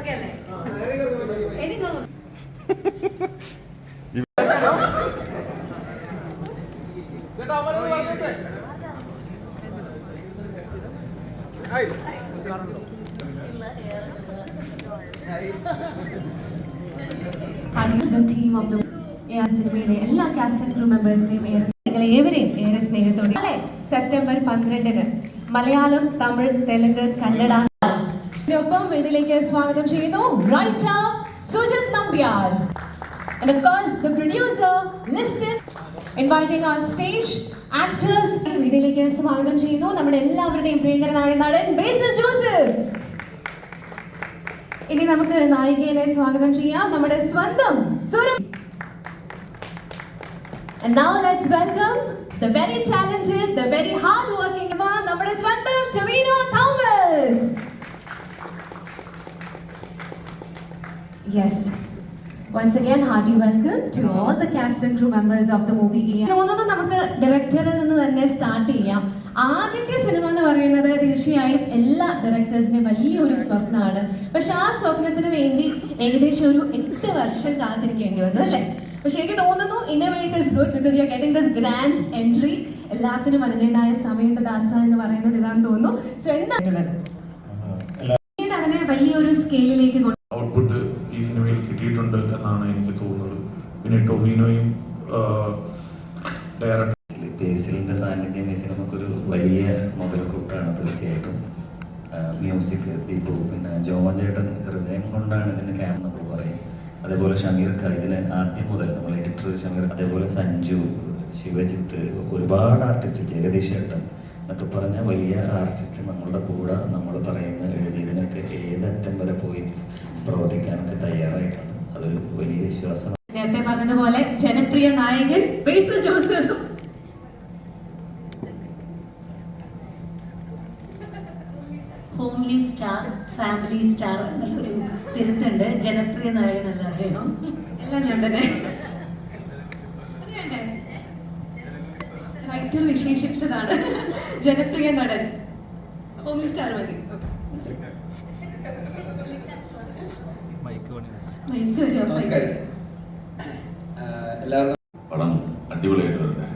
Okay അല്ലേ R സിനിമയിലെ എല്ലാ കാസ്റ്റ് ആൻഡ് ക്രൂ മെമ്പേഴ്സിനെയും നിങ്ങൾ ഏവരെയും ഏറെ സ്നേഹത്തോടെ നാളെ സെപ്റ്റംബർ പന്ത്രണ്ടിന് മലയാളം തമിഴ് തെലുങ്ക് കന്നഡ ഒപ്പം ഇതിലേക്ക് സ്വാഗതം ചെയ്യുന്നു. Writer Sujith Nambiar. And of course, the producer listed inviting on stage actors. ഇതിലേക്ക് സ്വാഗതം ചെയ്യുന്നു. നമ്മുടെ എല്ലാവരുടെയും പ്രിയങ്കരനായ നടൻ ബേസിൽ ജോസഫ് ഇനി നമുക്ക് നായികയെ സ്വാഗതം ചെയ്യാം. നമ്മുടെ സ്വന്തം സുരം And now let's welcome the very talented, the very hard-working man, നമ്മുടെ സ്വന്തം Tovino Yes. Once again, hearty welcome to all the cast and crew members of the movie. തോന്നുന്നു നമുക്ക് ഡയറക്ടറിൽ നിന്ന് തന്നെ സ്റ്റാർട്ട് ചെയ്യാം. ആദ്യത്തെ സിനിമ എന്ന് പറയുന്നത് തീർച്ചയായും എല്ലാ ഡയറക്ടേഴ്സിനും വലിയൊരു സ്വപ്നമാണ്. പക്ഷെ ആ സ്വപ്നത്തിന് വേണ്ടി ഏകദേശം ഒരു എട്ട് വർഷം കാത്തിരിക്കേണ്ടി വന്നു അല്ലേ? പക്ഷെ എനിക്ക് തോന്നുന്നു innovate is good because you are getting this grand entry എല്ലാത്തിനും അതിന്റെതായ സമയമുണ്ട് ദാസ എന്ന് പറയുന്നത് ഇതാണെന്ന് തോന്നുന്നു. സോ പിന്നീട് അതിനെ വലിയൊരു സ്കെയിലിലേക്ക് കൊണ്ടു ഔട്ട്പുട്ട് ഈ സിനിമയിൽ കിട്ടിയിട്ടുണ്ട് എന്നാണ് എനിക്ക് തോന്നുന്നത്. പിന്നെ ടൊവിനോയും ഡയറക്ടർ ബേസിലിന്റെ സാന്നിധ്യം ഈ നമുക്കൊരു വലിയ മുതൽക്കൂട്ടാണ് തീർച്ചയായിട്ടും മ്യൂസിക് ദീപു. പിന്നെ ജോമൻ ചേട്ടൻ ഹൃദയം കൊണ്ടാണ് ഇതിന് ക്യാമ്പ് നമ്മൾ പറയും. അതേപോലെ ഷമീർ ഖാൻ ഇതിന് ആദ്യം മുതൽ നമ്മൾ എഡിറ്റർ ഷമീർ അതേപോലെ സഞ്ജു ശിവജിത്ത് ഒരുപാട് ആർട്ടിസ്റ്റ് ജഗദീഷ് ചേട്ടൻ എന്നൊക്കെ പറഞ്ഞ വലിയ ആർട്ടിസ്റ്റ് നമ്മളുടെ കൂടെ നമ്മൾ പറയുന്ന എഴുതിയതിനൊക്കെ ഏതറ്റം വരെ പോയി പ്രവർത്തിക്കാനൊക്കെ തയ്യാറായിട്ടുണ്ട്. അതൊരു വലിയ വിശ്വാസം നേരത്തെ പറഞ്ഞതുപോലെ ജനപ്രിയ നായകൻ Jose Joseph homely star family star എന്നുള്ളൊരു തിരുത്തുണ്ട്. ജനപ്രിയ നായകനല്ല അദ്ദേഹം. എല്ലാം ഞാൻ തന്നെ. റൈറ്റർ വിശേഷിപ്പിച്ചതാണ് ജനപ്രിയ നടൻ. ഹോംലി സ്റ്റാർ മതി? പടം അടിപൊളിയായിട്ട് വരട്ടെ.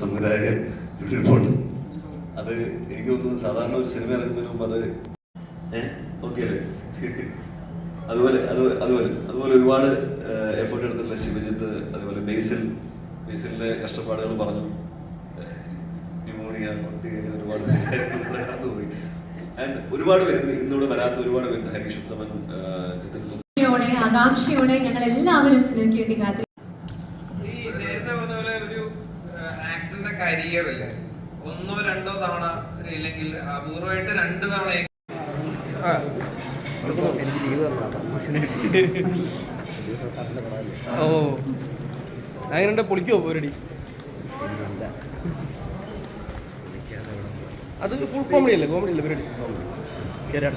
സംവിധായകൻ അത് എനിക്ക് തോന്നുന്നു സാധാരണ ഒരു സിനിമ ഇറങ്ങുന്നതിന് മുമ്പ് അത് ഏഹ് ഓക്കെ അല്ലേ? അതുപോലെ അതുപോലെ അതുപോലെ ഒരുപാട് എഫേർട്ട് എടുത്തിട്ടുള്ള അതുപോലെ ബേസിൽ ബേസിലിന്റെ കഷ്ടപ്പാടുകൾ പറഞ്ഞു. ന്യൂമോണിയ കൊട്ടി ഒരുപാട് കടന്നുപോയി ആൻഡ് ഒരുപാട് പേര് ഇന്നോട് ഇന്നിവിടെ വരാത്ത ഒരുപാട് പേരുണ്ട്. ഹരീഷ് ഉത്തമൻ ചിത്രത്തിൽ പ്രതീക്ഷയോടെ ആകാംക്ഷയോടെ ഞങ്ങൾ എല്ലാവരും സിനിമയ്ക്ക് വേണ്ടി കാത്തിരിക്കും ഈ നേരത്തെ പറഞ്ഞ പോലെ ഒരു ആക്ടറിന്റെ കരിയർ അല്ലേ? ഒന്നോ രണ്ടോ തവണ ഇല്ലെങ്കിൽ അപൂർവമായിട്ട് രണ്ട് തവണ ഓ. അങ്ങനെ പൊളിക്കോ പോരടി അത് ഫുൾ കോമഡി അല്ലേ? കോമഡി അല്ലേ പരിപാടി? കേരാട്